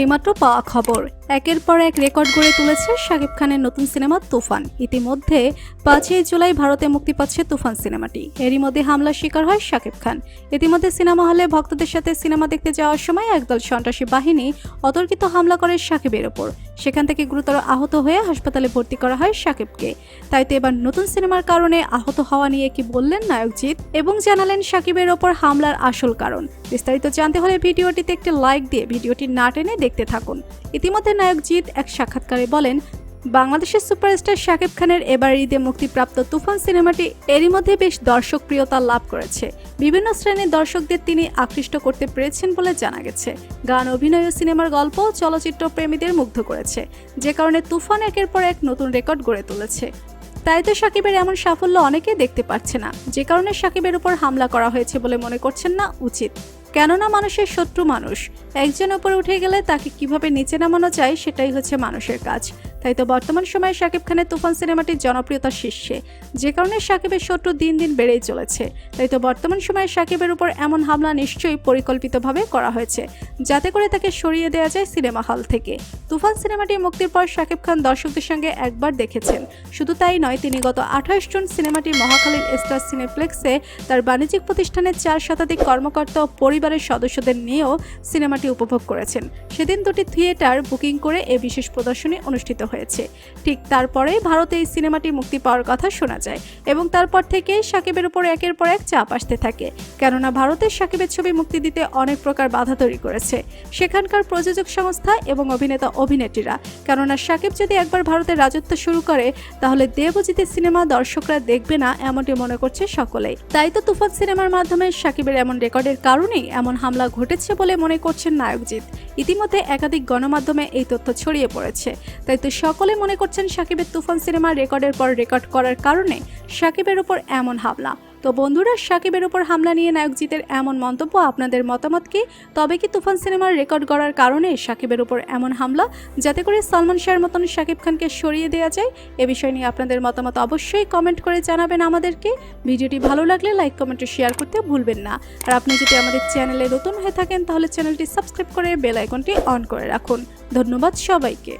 এইমাত্র পাওয়া খবর। একের পর এক রেকর্ড গড়ে তুলেছে শাকিব খানের নতুন সিনেমা তুফান। ইতিমধ্যে পাঁচই জুলাই ভারতে মুক্তি পাচ্ছে তুফান সিনেমাটি। এরই মধ্যে হামলার শিকার হয় শাকিব খান। ইতিমধ্যে সিনেমা হলে ভক্তদের সাথে সিনেমা দেখতে যাওয়ার সময় একদল সন্ত্রাসী বাহিনী অতর্কিত হামলা করে শাকিবের ওপর। সেখান থেকে গুরুতর আহত হয়ে হাসপাতালে ভর্তি করা হয় শাকিবকে। তাই তো এবার নতুন সিনেমার কারণে আহত হওয়া নিয়ে কি বললেন নায়কজিৎ? এবং জানালেন শাকিবের ওপর হামলার আসল কারণ। বিস্তারিত জানতে হলে ভিডিওটিতে একটি লাইক দিয়ে ভিডিওটি না টেনে দেখতে থাকুন। ইতিমধ্যে নায়কজিৎ এক সাক্ষাৎকারে বলেন, বাংলাদেশের সুপারস্টার শাকিব খানের এবার ঈদে মুক্তিপ্রাপ্ত তুফান সিনেমাটি এরই মধ্যে বেশ দর্শকপ্রিয়তা লাভ করেছে। বিভিন্ন শ্রেণির দর্শকদের তিনি আকৃষ্ট করতে পেরেছেন বলে জানা গেছে। গান, অভিনয় ও সিনেমার গল্প চলচ্চিত্র প্রেমীদের মুগ্ধ করেছে। যে কারণে তুফান একের পর এক নতুন রেকর্ড গড়ে তুলেছে। তাই তো সাকিবের এমন সাফল্য অনেকেই দেখতে পাচ্ছে না। যে কারণে সাকিবের উপর হামলা করা হয়েছে বলে মনে করছেন না উচিত। কেননা মানুষের শত্রু মানুষ। একজন ওপর উঠে গেলে তাকে কীভাবে নিচে নামানো যায় সেটাই হচ্ছে মানুষের কাজ। তাই তো বর্তমান সময়ে শাকিব খানের তুফান সিনেমাটির জনপ্রিয়তার শীর্ষে। যে কারণে শাকিবের শত্রু দিন দিন বেড়েই চলেছে। তাই তো বর্তমান সময়ে শাকিবের উপর এমন হামলা নিশ্চয়ই পরিকল্পিতভাবে করা হয়েছে। যাতে করে তাকে সরিয়ে দেওয়া যায় সিনেমা হল থেকে। তুফান সিনেমাটি মুক্তির পর শাকিব খান দর্শকদের সঙ্গে একবার দেখেছেন। শুধু তাই নয়, তিনি গত আঠাশ জুন সিনেমাটি মহাখালীর স্টার সিনেপ্লেক্সে তার বাণিজ্যিক প্রতিষ্ঠানের চার শতাধিক কর্মকর্তা ও পরিবারের সদস্যদের নিয়েও সিনেমাটি উপভোগ করেছেন। সেদিন দুটি থিয়েটার বুকিং করে এ বিশেষ প্রদর্শনী অনুষ্ঠিত হয়েছে। ঠিক তারপরেই ভারতে এই সিনেমাটি মুক্তি পাওয়ার কথা শোনা যায় এবং তারপর থেকেই সাকিবের উপর একের পর এক চাপ আসতে থাকে। কেননা ভারতের সাকিবের ছবি মুক্তি দিতে অনেক প্রকার বাধা তৈরি করেছে। সেখানকার প্রযোজক সংস্থা এবং অভিনেতা অভিনেত্রীরা। কেননা সাকিব যদি একবার ভারতে রাজত্ব শুরু করে, তাহলে দেবজিতের সিনেমা দর্শকরা দেখবে না এমনটি মনে করছে সকলেই। তাই তো তুফান সিনেমার মাধ্যমে সাকিবের এমন রেকর্ডের কারণেই এমন হামলা ঘটেছে বলে মনে করছেন নায়কজিৎ। ইতিমধ্যে একাধিক গণমাধ্যমে এই তথ্য ছড়িয়ে পড়েছে। তাই তো সকলে মনে করছেন সাকিবের তুফান সিনেমা রেকর্ডের পর রেকর্ড করার কারণে সাকিবের উপর এমন হামলা। তো বন্ধুরা, সাকিবের উপর হামলা নিয়ে নায়কজিতের এমন মন্তব্য আপনাদের মতামত কি তবে কি তুফান সিনেমার রেকর্ড করার কারণে সাকিবের উপর এমন হামলা? যাতে করে সালমান শাহের মতন সাকিব খানকে সরিয়ে দেওয়া যায়, এ বিষয় নিয়ে আপনাদের মতামত অবশ্যই কমেন্ট করে জানাবেন আমাদেরকে। ভিডিওটি ভালো লাগলে লাইক, কমেন্ট শেয়ার করতে ভুলবেন না। আর আপনি যদি আমাদের চ্যানেলে নতুন হয়ে থাকেন, তাহলে চ্যানেলটি সাবস্ক্রাইব করে বেল আইকনটি অন করে রাখুন। ধন্যবাদ সবাইকে।